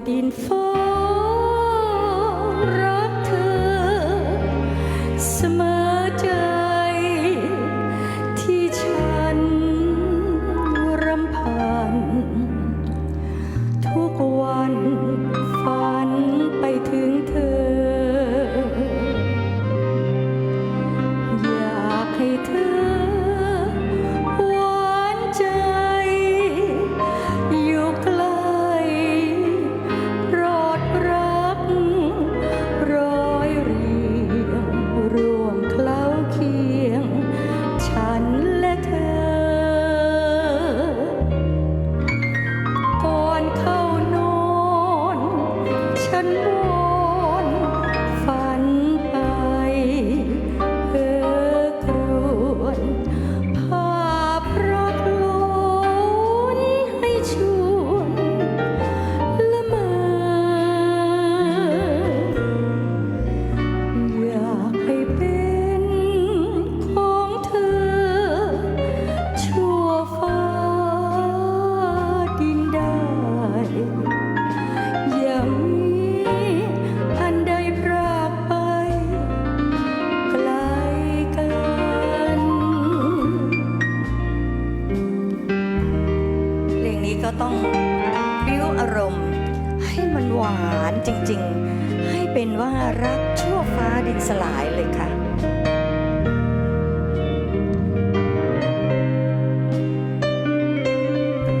din Fall. ต้องบิ้วอารมณ์ ให้มันหวานจริงๆ ให้เป็นว่ารักชั่วฟ้าดินสลายเลยค่ะ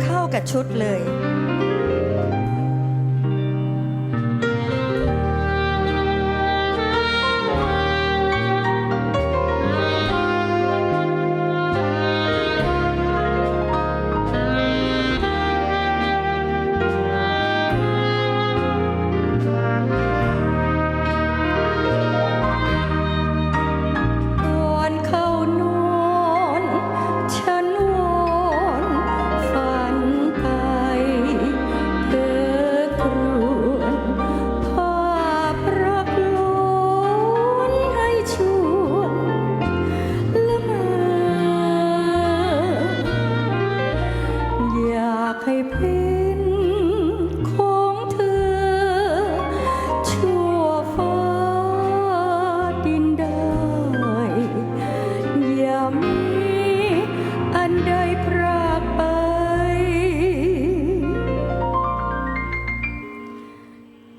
เข้ากับชุดเลยากให้พินของเธอ ชั่วฟ้าดินได้อย่ามีอันใดพรากไป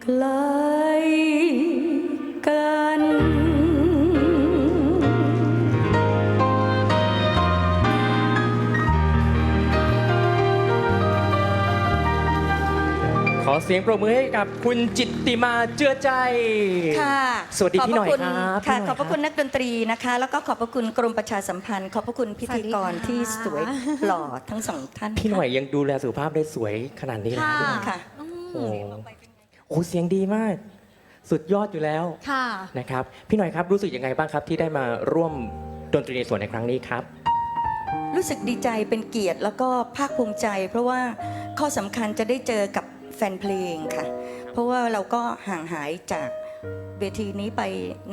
กลา เสียงปรบมือให้กับคุณจิตติมาเจือใจ ค่ะสวัสดีขอบพี่หน่อยพะคุณครับค่ะ พี่หน่อยขอบพระคุณนักดนตรีนะคะ แล้วก็ขอบพระคุณกรมประชาสัมพันธ์ ขอบพระคุณพิธีกรสวัสดีค่ะ ที่สวยหล่อทั้งสองท่าน พี่หน่อยยังดูแลสุขภาพได้สวยขนาดนี้เลยค่ะพี่หน่อยค่ะ อืมโอ้โหโอ้โหเสียงดีมาก สุดยอดอยู่แล้วค่ะ นะครับ พี่หน่อยครับรู้สึกยังไงบ้างครับ ที่ได้มาร่วมดนตรีในส่วนในครั้งนี้ครับ รู้สึกดีใจเป็นเกียรติแล้วก็ภาคภูมิใจ เพราะว่าข้อสำคัญจะได้เจอกับ แฟนเพลงค่ะ เพราะว่าเราก็ห่างหายจากเวทีนี้ไป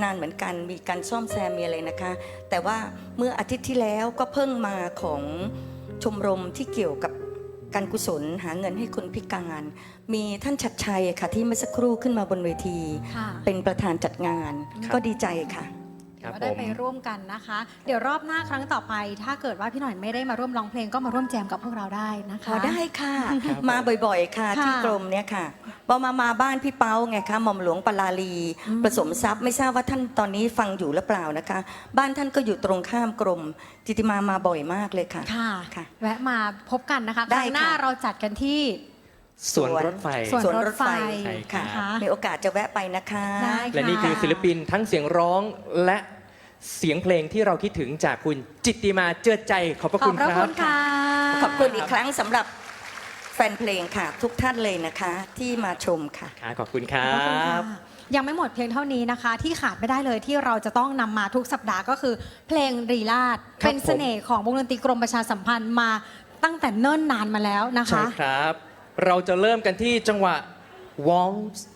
นานเหมือนกัน มีการซ่อมแซมมีอะไรนะคะ แต่ว่าเมื่ออาทิตย์ที่แล้วก็เพิ่งมาของชมรมที่เกี่ยวกับการกุศลหาเงินให้คนพิการ มีท่านชัดชัยค่ะที่เมื่อสักครู่ขึ้นมาบนเวทีค่ะเป็นประธานจัดงานครับก็ดีใจค่ะ ครับก็ได้ผม ไปร่วมกันนะคะ เดี๋ยวรอบหน้าครั้งต่อไป ถ้าเกิดว่าพี่หน่อยไม่ได้มาร่วมร้องเพลงก็มาร่วมแจมกับพวกเราได้นะขคะอได้ค่ะ ครับมาบ่อยๆค่ะ ค่ะที่กรมเนี่ยค่ะพอมามาบ้านพี่เป้าไงคะหม่อมหลวงปลาลีประสมทรัพย์ไม่ทราบว่าท่านตอนนี้ฟังอยู่หรือเปล่านะคะ บ้านท่านก็อยู่ตรงข้ามกรม จิติมามาบ่อยมากเลยค่ะ ค่ะ ค่ะ แวะมาพบกันนะคะได้ครั้งหน้าค่ะ เราจัดกันที่ สวนรถไฟ สวนสวนรถไฟใช่ค่ะนะคะมีโอกาสจะแวะไปนะคะ ได้ค่ะ และนี่คือศิลปินทั้งเสียงร้องและ เสียงเพลงที่เราคิดถึงจากคุณจิตติมาเจือใจขอบพระขอคุบณพระคคุรับณค่ะ ขอบคุณอีกครั้งสำหรับแฟนเพลงค่ะ ทุกท่านเลยนะคะ ที่มาชมค่ะ ค่ะขอบคุณครัขอบคุณค่ะบ ยังไม่หมดเพียงเท่านี้นะคะ ที่ขาดไม่ได้เลยที่เราจะต้องนำมาทุกสัปดาห์ก็คือเพลงรีลาดครับ เป็นเสน่ห์ของวงดนตรีกรมประชาสัมพันธ์มาตั้งแต่เนิ่นนานมาแล้วนะใช่คะ ครับ เราจะเริ่มกันที่จังหวะวองส์